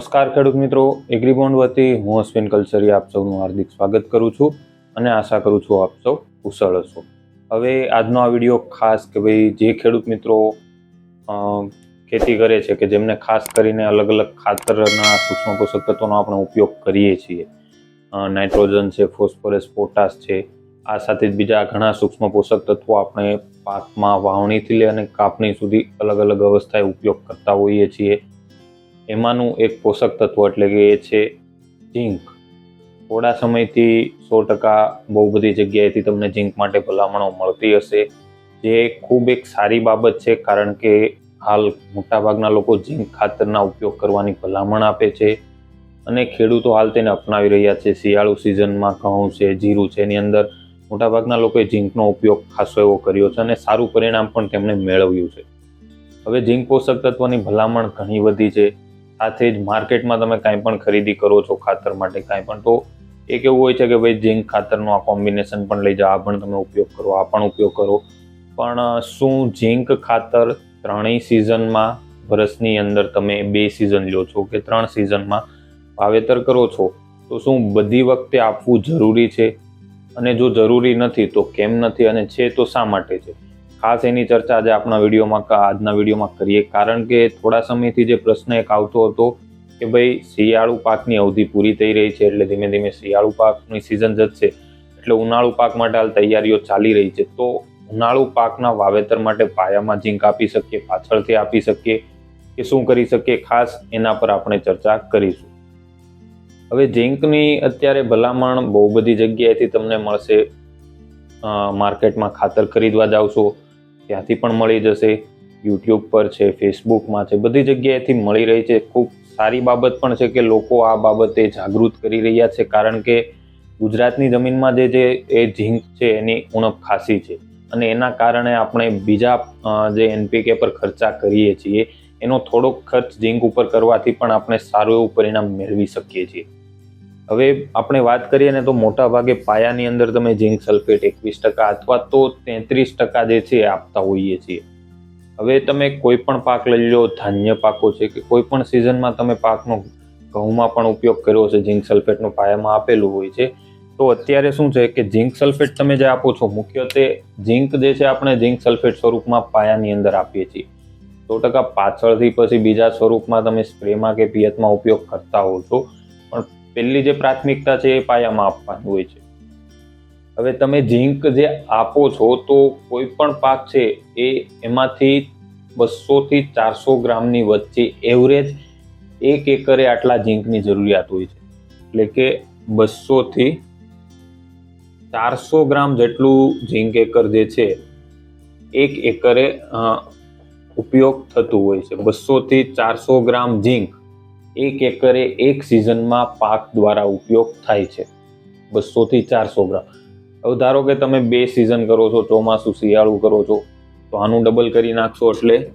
નમસ્કાર ખેડૂત મિત્રો એગ્રીબોન્ડ વતી હું અશ્વિન કલસરી, આપ સૌનું હાર્દિક સ્વાગત કરું છું અને આશા કરું છું આપ સૌ કુશળ હશો. હવે આજનો આ વીડિયો ખાસ કે ભાઈ જે ખેડૂત મિત્રો ખેતી કરે છે કે જેમને ખાસ કરીને અલગ અલગ ખાતરના સૂક્ષ્મ પોષક તત્વોનો આપણે ઉપયોગ કરીએ છીએ. નાઇટ્રોજન છે, ફોસ્ફરસ, પોટાશ છે, આ સાથે જ બીજા ઘણા સૂક્ષ્મ પોષક તત્વો આપણે પાકમાં વાવણીથી લઈ અને કાપણી સુધી અલગ અલગ અવસ્થાએ ઉપયોગ કરતા હોઈએ છીએ. એમાંનું એક પોષક તત્વ એટલે કે એ છે ઝીંક. થોડા સમયથી સો ટકા બહુ બધી જગ્યાએથી તમને ઝીંક માટે ભલામણો મળતી હશે. જે ખૂબ એક સારી બાબત છે, કારણ કે હાલ મોટાભાગના લોકો ઝીંક ખાતરના ઉપયોગ કરવાની ભલામણ આપે છે અને ખેડૂતો હાલ તેને અપનાવી રહ્યા છે. શિયાળુ સિઝનમાં ઘઉં છે, જીરું છે, એની અંદર મોટાભાગના લોકોએ ઝીંકનો ઉપયોગ ખાસો એવો કર્યો છે અને સારું પરિણામ પણ તેમણે મેળવ્યું છે. હવે ઝીંક પોષક તત્વની ભલામણ ઘણી બધી છે. સાથે જ માર્કેટમાં તમે કાંઈ પણ ખરીદી કરો છો ખાતર માટે કાંઈ પણ, તો એક એવું હોય છે કે ભાઈ ઝીંક ખાતરનું આ કોમ્બિનેશન પણ લઈ જાઓ, આ પણ તમે ઉપયોગ કરો, આ પણ ઉપયોગ કરો. પણ શું ઝીંક ખાતર ત્રણેય સિઝનમાં વર્ષની અંદર તમે બે સિઝન લો છો કે ત્રણ સિઝનમાં વાવેતર કરો છો, તો શું બધી વખતે આપવું જરૂરી છે? અને જો જરૂરી નથી, તો કેમ નથી? અને છે તો શા માટે છે? ખાસ એની ચર્ચા આજે આપણા વિડીયોમાં આજના વિડીયોમાં કરીએ. કારણ કે થોડા સમયથી જે પ્રશ્ન એક આવતો હતો કે ભાઈ, શિયાળુ પાકની અવધિ પૂરી થઈ રહી છે એટલે ધીમે ધીમે શિયાળુ પાકની સિઝન જશે. એટલે ઉનાળુ પાક માટે હાલ તૈયારીઓ ચાલી રહી છે. તો ઉનાળુ પાકના વાવેતર માટે પાયામાં ઝીંક આપી શકીએ, પાછળથી આપી શકીએ કે શું કરી શકીએ? ખાસ એના પર આપણે ચર્ચા કરીશું. હવે ઝીંકની અત્યારે ભલામણ બહુ બધી જગ્યાએથી તમને મળશે. માર્કેટમાં ખાતર ખરીદવા જાવ છો ત્યાંથી પણ મળી જશે. યુટ્યુબ પર છે ફેસબુકમાં છે, બધી જગ્યાએથી મળી રહી છે. ખૂબ સારી બાબત પણ છે કે લોકો આ બાબતે જાગૃત કરી રહ્યા છે કારણ કે ગુજરાતની જમીનમાં જે જે એ ઝીંક છે એની ઉણપ ખાસી છે. અને એના કારણે આપણે બીજા જે એનપીકે પર ખર્ચા કરીએ છીએ, એનો થોડોક ખર્ચ ઝીંક ઉપર કરવાથી પણ આપણે સારું એવું પરિણામ મેળવી શકીએ છીએ. હવે આપણે વાત કરીએ ને તો મોટા ભાગે પાયાની અંદર તમે ઝીંક સલ્ફેટ એકવીસ ટકા અથવા તો તેત્રીસ ટકા જે છે એ આપતા હોઈએ છીએ. હવે તમે કોઈ પણ પાક લઈ લો, ધાન્ય પાકો છે કે કોઈ પણ સિઝનમાં તમે પાકનો ઘઉંમાં પણ ઉપયોગ કર્યો છે ઝીંક સલ્ફેટનું પાયામાં આપેલું હોય છે, તો અત્યારે શું છે કે ઝીંક સલ્ફેટ તમે જે આપો છો, મુખ્યત્વે ઝીંક જે છે આપણે ઝીંક સલ્ફેટ સ્વરૂપમાં પાયાની અંદર આપીએ છીએ. સો ટકા પાછળથી પછી બીજા સ્વરૂપમાં તમે સ્પ્રેમાં કે પિયતમાં ઉપયોગ કરતા હોવ છો. પહેલી જે પ્રાથમિકતા છે એ પાયામાં આપવાની હોય છે. હવે તમે ઝીંક જે આપો છો તો કોઈ પણ પાક છે એ એમાંથી બસોથી ચારસો ગ્રામની વચ્ચે એવરેજ એક એકરે આટલા ઝીંકની જરૂરિયાત હોય છે. એટલે કે બસોથી ચારસો ગ્રામ જેટલું ઝીંક એકર જે છે, એક એકરે ઉપયોગ થતું હોય છે. બસોથી ચારસો ગ્રામ ઝીંક એક એકરે એક સિઝનમાં પાક દ્વારા ઉપયોગ થાય છે. બસોથી ચારસો ગ્રામ. હવે ધારો કે તમે બે સિઝન કરો છો, ચોમાસું શિયાળું કરો છો, તો આનું ડબલ કરી નાખશો એટલે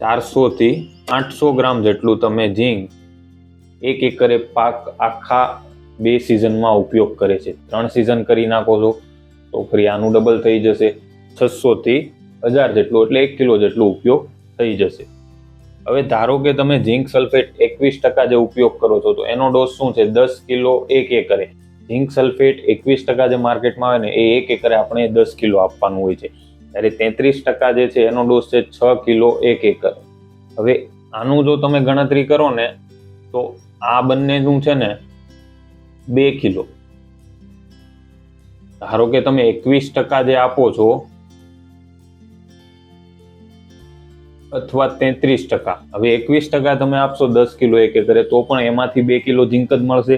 ચારસોથી આઠસો ગ્રામ જેટલું તમે ઝીંક એક એકરે પાક આખા બે સિઝનમાં ઉપયોગ કરે છે. ત્રણ સિઝન કરી નાખો છો, તો ફરી આનું ડબલ થઈ જશે. છસોથી હજાર જેટલું એટલે એક કિલો જેટલો ઉપયોગ થઈ જશે. હવે ધારો કે તમે ઝીંક સલ્ફેટ એકવીસ ટકા જે ઉપયોગ કરો છો, તો એનો ડોઝ શું છે? દસ કિલો એક એકરે. ઝીંક સલ્ફેટ એકવીસ ટકા જે માર્કેટમાં આવે ને, એ એક એકરે આપણે દસ કિલો આપવાનું હોય છે. ત્યારે તેત્રીસ ટકા જે છે, એનો ડોઝ છે છ કિલો એક એકર. હવે આનું જો તમે ગણતરી કરો ને, તો આ બંનેનું છે ને, બે કિલો. ધારો કે તમે એકવીસ ટકા જે આપો છો અથવા તેત્રીસ ટકા. હવે એકવીસ ટકા તમે આપશો દસ કિલો એક એકરે, તો પણ એમાંથી બે કિલો ઝીંક જ મળશે.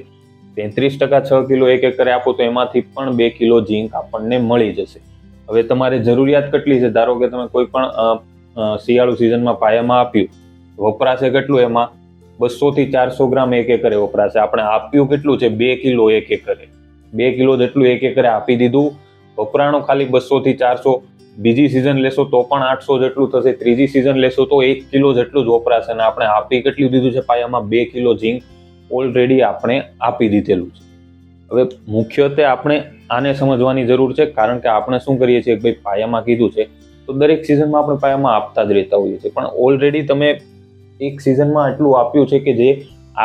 તેત્રીસ ટકા છ કિલો એક એકરે આપો તો એમાંથી પણ બે કિલો ઝીંક આપણને મળી જશે. હવે તમારે જરૂરિયાત કેટલી છે? ધારો કે તમે કોઈ પણ શિયાળુ સિઝનમાં પાયામાં આપ્યું, વપરાશે કેટલું એમાં? બસોથી ચારસો ગ્રામ એક એકરે વપરાશે. આપણે આપ્યું કેટલું છે? બે કિલો એક એકરે. બે કિલો જેટલું એક એકરે આપી દીધું. વપરાણું ખાલી બસોથી ચારસો બીજી સિઝન લેશો તો પણ આઠસો જેટલું થશે, ત્રીજી સિઝન લેશો તો એક કિલો જેટલું જ વપરાશે અને આપણે આપી કેટલું દીધું છે પાયામાં બે કિલો ઝીંક ઓલરેડી આપણે આપી દીધેલું છે. હવે મુખ્યત્વે આપણે આને સમજવાની જરૂર છે, કારણ કે આપણે શું કરીએ છીએ કે ભાઈ પાયામાં કીધું છે, તો દરેક સિઝનમાં આપણે પાયામાં આપતા જ રહેતા હોઈએ છીએ. પણ ઓલરેડી તમે એક સિઝનમાં એટલું આપ્યું છે કે જે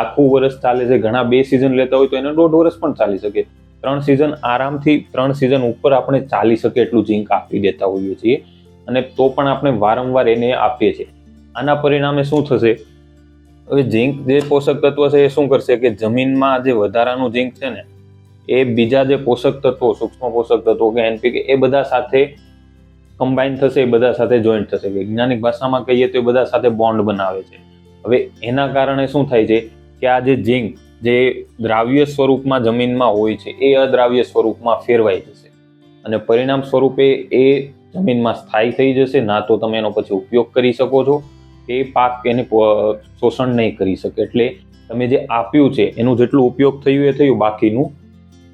આખું વર્ષ ચાલે છે, ઘણા બે સિઝન લેતા હોય તો એને દોઢ વર્ષ પણ ચાલી શકે. ત્રણ સિઝન આરામથી ત્રણ સિઝન ઉપર આપણે ચાલી શકે એટલું ઝીંક આપી દેતા હોઈએ છીએ અને તો પણ આપણે વારંવાર એને આપીએ છીએ. આના પરિણામે શું થશે? હવે ઝીંક જે પોષક તત્વ છે એ શું કરશે કે જમીનમાં જે વધારાનું ઝીંક છે ને, એ બીજા જે પોષક તત્વો, સૂક્ષ્મ પોષક તત્વો કે એનપીકે, એ બધા સાથે કમ્બાઈન થશે, એ બધા સાથે જોઈન્ટ થશે. વૈજ્ઞાનિક ભાષામાં કહીએ તો એ બધા સાથે બોન્ડ બનાવે છે. હવે એના કારણે શું થાય છે કે આ જે ઝીંક જે દ્રાવ્ય સ્વરૂપમાં જમીનમાં હોય છે, એ અદ્રાવ્ય સ્વરૂપમાં ફેરવાઈ જશે. અને પરિણામ સ્વરૂપે એ જમીનમાં સ્થાયી થઈ જશે, ના તો તમે એનો પછી ઉપયોગ કરી શકો છો. એ પાક એને શોષણ નહીં કરી શકે. એટલે તમે જે આપ્યું છે, એનું જેટલું ઉપયોગ થયું એ થયું, બાકીનું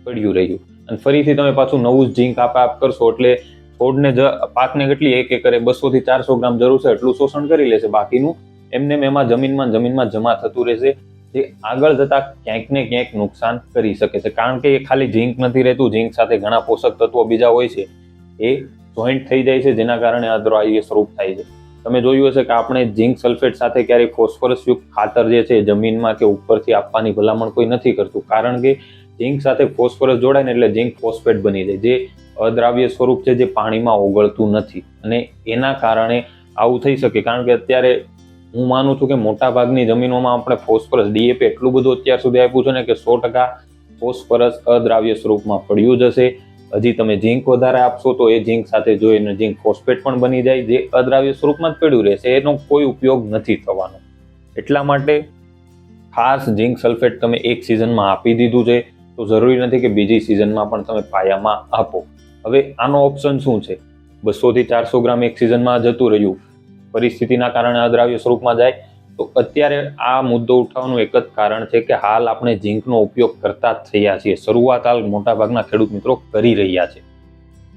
પડ્યું રહ્યું. અને ફરીથી તમે પાછું નવું જ ઝીંક આપ આપ કરશો, એટલે છોડને જ, પાકને કેટલી એક એકરે બસો થી ચારસો ગ્રામ જરૂર છે, એટલું શોષણ કરી લેશે, બાકીનું એમને એમાં જમીનમાં જમીનમાં જમા થતું રહેશે. જે આગળ જતા ક્યાંક ને ક્યાંક નુકસાન કરી શકે છે. કારણ કે એ ખાલી ઝીંક નથી રહેતું, ઝીંક સાથે ઘણા પોષક તત્વો બીજા હોય છે, એ જોઈન્ટ થઈ જાય છે, જેના કારણે અદ્રાવ્ય સ્વરૂપ થાય છે. તમે જોયું હશે કે આપણે ઝીંક સલ્ફેટ સાથે ક્યારેય ફોસ્ફરસ યુક્ત ખાતર જે છે જમીનમાં કે ઉપરથી આપવાની ભલામણ કોઈ નથી કરતું. કારણ કે ઝીંક સાથે ફોસ્ફરસ જોડાય ને એટલે ઝીંક ફોસ્ફેટ બની જાય. જે અદ્રાવ્ય સ્વરૂપ છે, જે પાણીમાં ઓગળતું નથી. અને એના કારણે આવું થઈ શકે. કારણ કે અત્યારે હું માનું છું કે મોટાભાગની જમીનોમાં આપણે ફોસ્ફરસ ડીએપી એટલું બધું અત્યાર સુધી આપ્યું છે ને કે સો ટકા ફોસ્ફરસ અદ્રાવ્ય સ્વરૂપમાં પડ્યું જ હશે. હજી તમે ઝીંક વધારે આપશો તો એ ઝીંક સાથે જોઈને ઝીંક ફોસ્ફેટ પણ બની જાય. જે અદ્રાવ્ય સ્વરૂપમાં જ પડ્યું રહેશે, એનો કોઈ ઉપયોગ નથી થવાનો. એટલા માટે ખાસ ઝીંક સલ્ફેટ તમે એક સિઝનમાં આપી દીધું છે, તો જરૂરી નથી કે બીજી સિઝનમાં પણ તમે પાયામાં આપો. હવે આનો ઓપ્શન શું છે? બસોથી ચારસો ગ્રામ એક સિઝનમાં જતું રહ્યું. પરિસ્થિતિના કારણે અદ્રાવ્ય સ્વરૂપમાં જાય. તો અત્યારે આ મુદ્દો ઉઠાવવાનું એક જ કારણ છે કે હાલ આપણે ઝીંકનો ઉપયોગ કરતા જ થયા છીએ. શરૂઆત હાલ મોટાભાગના ખેડૂત મિત્રો કરી રહ્યા છે.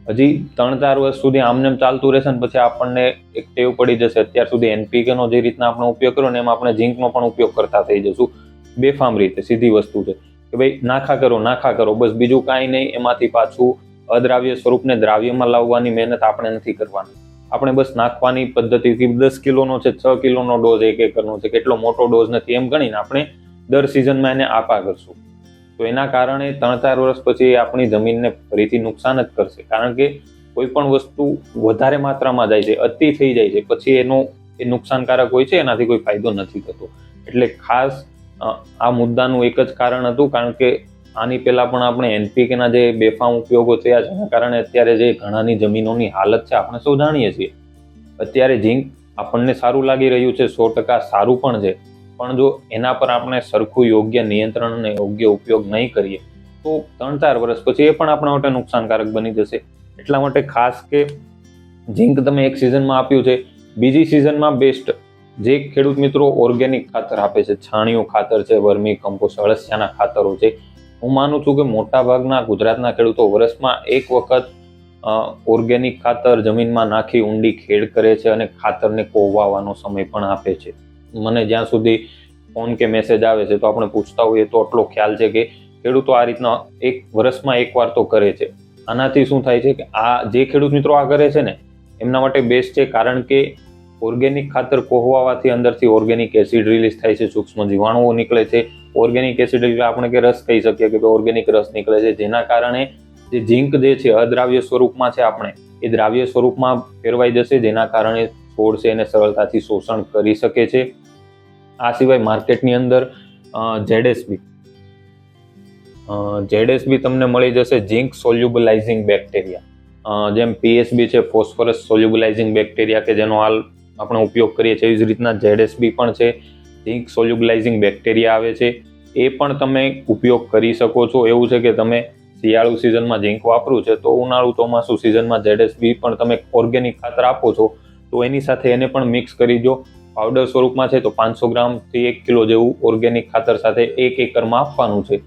હજી ત્રણ ચાર વર્ષ સુધી આમનેમ ચાલતું રહેશે ને પછી આપણને એક ટેવ પડી જશે. અત્યાર સુધી એનપીકેનો જે રીતના આપણે ઉપયોગ કર્યો ને એમાં આપણે ઝીંકનો પણ ઉપયોગ કરતા થઈ જશું. બેફામ રીતે, સીધી વસ્તુ છે કે ભાઈ નાખા કરો નાખા કરો, બસ બીજું કાંઈ નહીં. એમાંથી પાછું અદ્રાવ્ય સ્વરૂપને દ્રાવ્યમાં લાવવાની મહેનત આપણે નથી કરવાની. આપણે બસ નાખવાની પદ્ધતિથી દસ કિલોનો છે, છ કિલોનો ડોઝ એક એકરનો છે, કેટલો મોટો ડોઝ નથી એમ ગણીને આપણે દર સિઝનમાં એને આપા કરશું. તો એના કારણે ત્રણ ચાર વર્ષ પછી આપણી જમીનને ફરીથી નુકસાન જ કરશે. કારણ કે કોઈ પણ વસ્તુ વધારે માત્રામાં જાય છે, અતિ થઈ જાય છે, પછી એનો એ નુકસાનકારક હોય છે, એનાથી કોઈ ફાયદો નથી થતો. એટલે ખાસ આ મુદ્દાનું એક જ કારણ હતું, કારણ કે આની પહેલાં પણ આપણે એનપીકેના જે બેફામ ઉપયોગો થયા છે, એના કારણે અત્યારે જે ઘણાની જમીનોની હાલત છે, આપણે સૌ જાણીએ છીએ. અત્યારે ઝીંક આપણને સારું લાગી રહ્યું છે, સો ટકા સારું પણ છે. પણ જો એના પર આપણે સરખું યોગ્ય નિયંત્રણ અને યોગ્ય ઉપયોગ નહીં કરીએ, તો ત્રણ ચાર વર્ષ પછી એ પણ આપણા માટે નુકસાનકારક બની જશે. એટલા માટે ખાસ કે ઝીંક તમે એક સિઝનમાં આપ્યું છે, બીજી સિઝનમાં બેસ્ટ. જે ખેડૂત મિત્રો ઓર્ગેનિક ખાતર આપે છે, છાણિયું ખાતર છે, વર્મી કમ્પોસ્ટ અળસિયાના ખાતરો છે હું માનું છું કે મોટા ભાગના ગુજરાતના ખેડૂતો વર્ષમાં એક વખત ઓર્ગેનિક ખાતર જમીનમાં નાખી ઊંડી ખેડ કરે છે અને ખાતરને કોવાવાનો સમય પણ આપે છે. મને જ્યાં સુધી ફોન કે મેસેજ આવે છે તો આપણે પૂછતા હોઈએ તો આટલો ખ્યાલ છે કે ખેડૂતો આ રીતના એક વર્ષમાં એકવાર તો કરે છે. આનાથી શું થાય છે કે આ જે ખેડૂત મિત્રો આ કરે છે ને, એમના માટે બેસ્ટ છે કારણ કે ઓર્ગેનિક ખાતર કોહવાવાથી અંદરથી ઓર્ગેનિક એસિડ રિલીઝ થાય છે, સૂક્ષ્મ જીવાણુઓ નીકળે છે ઓર્ગેનિક એસિડ એટલે આપણે કે રસ કહી શકીએ કે ઓર્ગેનિક રસ નીકળે છે, જેના કારણે જે ઝીંક જે છે, અદ્રાવ્ય સ્વરૂપમાં છે આપણે, એ દ્રાવ્ય સ્વરૂપમાં ફેરવાઈ જશે, જેના કારણે છોડ છે એને સરળતાથી શોષણ કરી શકે છે. આ સિવાય માર્કેટની અંદર જેડેસબી જેડેસબી તમને મળી જશે ઝીંક સોલ્યુબલાઇઝિંગ બેક્ટેરિયા જેમ પીએસબી છે, ફોસ્ફરસ સોલ્યુબલાઇઝિંગ બેક્ટેરિયા કે જેનો હાલ આપણે ઉપયોગ કરીએ છીએ, એવી જ રીતના જેડેસબી પણ છે. ઝીંક સોલ્યુબલાઇઝિંગ બેક્ટેરિયા આવે છે. એ પણ તમે ઉપયોગ કરી શકો છો. એવું છે કે તમે શિયાળુ સિઝનમાં ઝીંક વાપરું છે તો ઉનાળુ ચોમાસું સિઝનમાં જેડેસબી પણ તમે ઓર્ગેનિક ખાતર આપો છો તો એની સાથે એને પણ મિક્સ કરી દો. પાવડર સ્વરૂપમાં છે તો પાંચસો ગ્રામથી એક કિલો જેવું ઓર્ગેનિક ખાતર સાથે એક એકરમાં આપવાનું છે.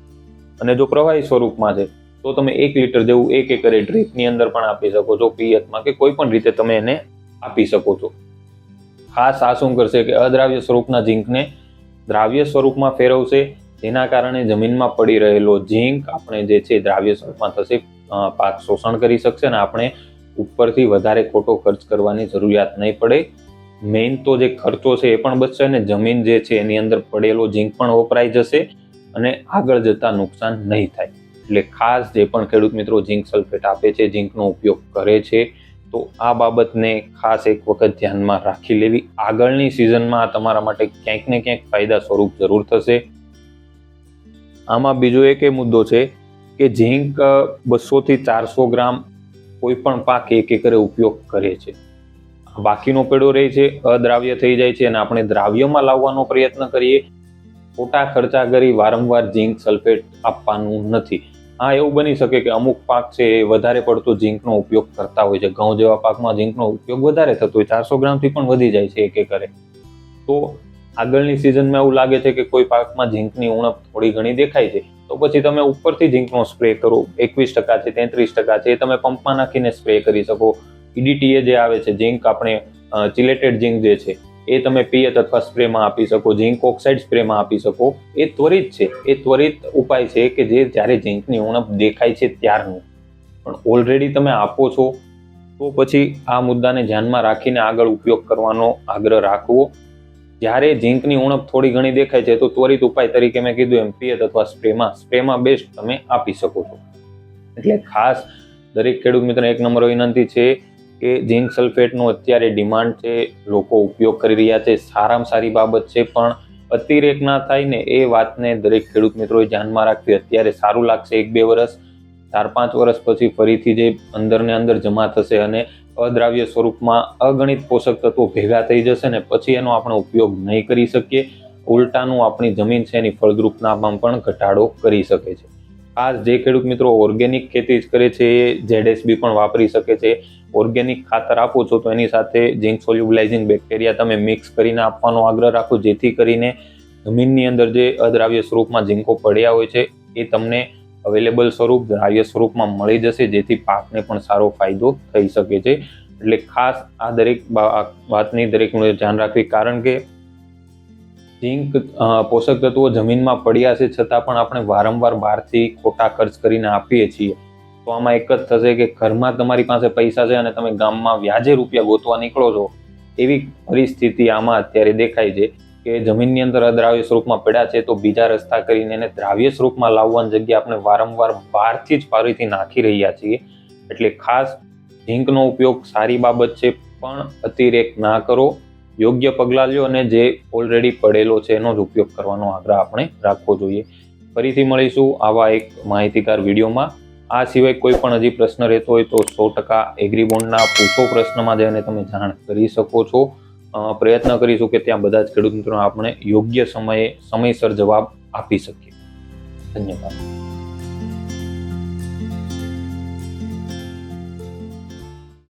અને જો પ્રવાહી સ્વરૂપમાં છે તો તમે એક લીટર જેવું એક એકરે ડ્રીપની અંદર પણ આપી શકો છો. પિયતમાં કે કોઈ પણ રીતે તમે એને આપી શકો છો. ખાસ આ શું કરશે કે અદ્રાવ્ય સ્વરૂપના ઝીંકને દ્રાવ્ય સ્વરૂપમાં ફેરવશે. જેના કારણે જમીનમાં પડી રહેલો ઝીંક આપણે જે છે દ્રાવ્ય સ્વરૂપમાં થશે પાક શોષણ કરી શકશે અને આપણે ઉપરથી વધારે ખોટો ખર્ચ કરવાની જરૂરિયાત નહીં પડે. મેઇન તો જે ખર્ચો છે એ પણ બચશે અને જમીન જે છે એની અંદર પડેલો ઝીંક પણ વપરાઈ જશે અને આગળ જતાં નુકસાન નહીં થાય. એટલે ખાસ જે પણ ખેડૂત મિત્રો ઝીંક સલ્ફેટ આપે છે, ઝીંકનો ઉપયોગ કરે છે તો આ બાબતને ખાસ એક વખત ધ્યાનમાં રાખી લેવી. આગળની સિઝનમાં તમારા માટે ક્યાંક ને ક્યાંક ફાયદા સ્વરૂપ જરૂર થશે. આમાં બીજો એક એ મુદ્દો છે કે ઝીંક બસોથી ચારસો ગ્રામ કોઈ પણ પાક એક એકરે ઉપયોગ કરે છે. બાકીનો પેડો રહે છે, અદ્રાવ્ય થઈ જાય છે અને આપણે દ્રાવ્યમાં લાવવાનો પ્રયત્ન કરીએ. ખોટા ખર્ચા કરી વારંવાર ઝીંક સલ્ફેટ આપવાનું નથી. હા, એવું બની શકે કે અમુક પાક છે એ વધારે પડતો ઝીંકનો ઉપયોગ કરતા હોય છે. ઘઉં જેવા પાકમાં ઝીંકનો ઉપયોગ વધારે થતો હોય ચારસો ગ્રામથી પણ વધી જાય છે એક એકરે. તો આગળની સિઝનમાં એવું લાગે છે કે કોઈ પાકમાં ઝીંકની ઉણપ થોડી ઘણી દેખાય છે. તો પછી તમે ઉપરથી ઝીંકનો સ્પ્રે કરો. એકવીસ ટકા છે, તેત્રીસ ટકા છે, એ તમે પંપમાં નાખીને સ્પ્રે કરી શકો. ઈડીટીએ જે આવે છે, ઝીંક આપણે ચિલેટેડ ઝીંક જે છે એ તમે પિયત અથવા સ્પ્રેમાં આપી શકો, ઝીંક ઓક્સાઇડ સ્પ્રેમાં આપી શકો. એ ત્વરિત છે. એ ત્વરિત ઉપાય છે કે જે જ્યારે ઝીંકની ઉણપ દેખાય છે ત્યારનું. પણ ઓલરેડી તમે આપો છો, તો પછી આ મુદ્દાને ધ્યાનમાં રાખીને આગળ ઉપયોગ કરવાનો આગ્રહ રાખવો. જ્યારે ઝીંકની ઉણપ થોડી ઘણી દેખાય છે, તો ત્વરિત ઉપાય તરીકે મેં કીધું એમ, પિયત અથવા સ્પ્રેમાં. સ્પ્રેમાં બેસ્ટ તમે આપી શકો છો. એટલે ખાસ દરેક ખેડૂત મિત્ર એક નંબર વિનંતી છે કે ઝીંક સલ્ફેટનું અત્યારે ડિમાન્ડ છે, લોકો ઉપયોગ કરી રહ્યા છે, સારામાં સારી બાબત છે, પણ અતિરેક ના થાય ને એ વાતને દરેક ખેડૂત મિત્રોએ ધ્યાનમાં રાખવી અત્યારે સારું લાગશે એક બે વર્ષ ચાર પાંચ વર્ષ પછી ફરીથી જે અંદરને અંદર જમા થશે અને અદ્રાવ્ય સ્વરૂપમાં અગણિત પોષક તત્વો ભેગા થઈ જશે ને પછી એનો આપણે ઉપયોગ નહીં કરી શકીએ, ઉલટાનું આપણી જમીન છે એની ફળદ્રુપતામાં પણ ઘટાડો કરી શકે છે. ખાસ જે ખેડૂત મિત્રો ઓર્ગેનિક ખેતી જ કરે છે, એ ઝેડએસબી પણ વાપરી શકે છે ઓર્ગેનિક ખાતર આપો છો તો એની સાથે ઝીંક સોલ્યુબલાઇઝિંગ બેક્ટેરિયા તમે મિક્સ કરીને આપવાનો આગ્રહ રાખો, જેથી કરીને જમીનની અંદર જે અદ્રાવ્ય સ્વરૂપમાં ઝીંકો પડ્યા હોય છે, એ તમને અવેલેબલ સ્વરૂપ, દ્રાવ્ય સ્વરૂપમાં મળી જશે, જેથી પાકને પણ સારો ફાયદો થઈ શકે છે. એટલે ખાસ આ દરેક વાતની દરેક ધ્યાન રાખવી, કારણ કે ઝીંક પોષક તત્વો જમીનમાં પડ્યા છે, છતાં પણ આપણે વારંવાર બહારથી ખોટા ખર્ચ કરીને આપીએ છીએ. તો આમાં એક જ થશે કે ઘરમાં તમારી પાસે પૈસા છે અને તમે ગામમાં વ્યાજે રૂપિયા ગોતવા નીકળો છો, એવી પરિસ્થિતિ આમાં અત્યારે દેખાય છે કે જમીનની અંદર અદ્રાવ્ય સ્વરૂપમાં પડ્યા છે તો બીજા રસ્તા કરીને એને દ્રાવ્ય સ્વરૂપમાં લાવવાની જગ્યાએ આપણે વારંવાર બહારથી જ ફરીથી નાખી રહ્યા છીએ. એટલે ખાસ ઝીંકનો ઉપયોગ સારી બાબત છે, પણ અતિરેક ના કરો. યોગ્ય પગલાં લ્યો અને જે ઓલરેડી પડેલો છે એનો જ ઉપયોગ કરવાનો આગ્રહ આપણે રાખવો જોઈએ. ફરીથી મળીશું આવા એક માહિતીકાર વિડીયોમાં. આ સિવાય કોઈ પણ હજી પ્રશ્ન રહેતો હોય તો સો ટકા એગ્રીબોન્ડના પૂછો પ્રશ્નમાં જઈને તમે જાણ કરી શકો છો. પ્રયત્ન કરીશું કે ત્યાં બધા જ ખેડૂત મિત્રો આપણે યોગ્ય સમયે સમયસર જવાબ આપી શકીએ. ધન્યવાદ.